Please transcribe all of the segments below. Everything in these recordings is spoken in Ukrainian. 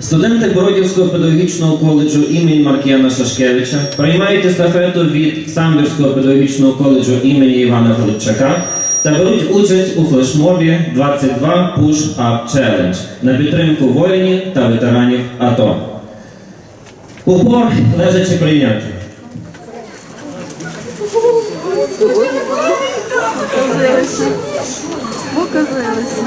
Студенти Бородівського педагогічного коледжу імені Маркіяна Шашкевича приймають естафету від Самбірського педагогічного коледжу імені Івана Филипчака та беруть участь у флешмобі 22 Push Up Challenge на підтримку воїнів та ветеранів АТО. Упор лежачи прийняти. Показилися. Показилися.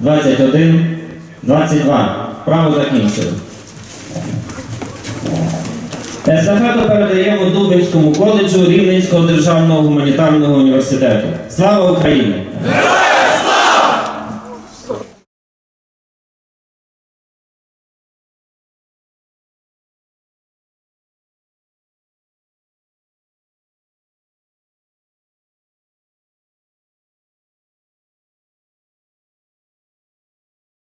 21, 22. Право закінчили. Естафету передаємо Дубинському коледжу Рівненського державного гуманітарного університету. Слава Україні!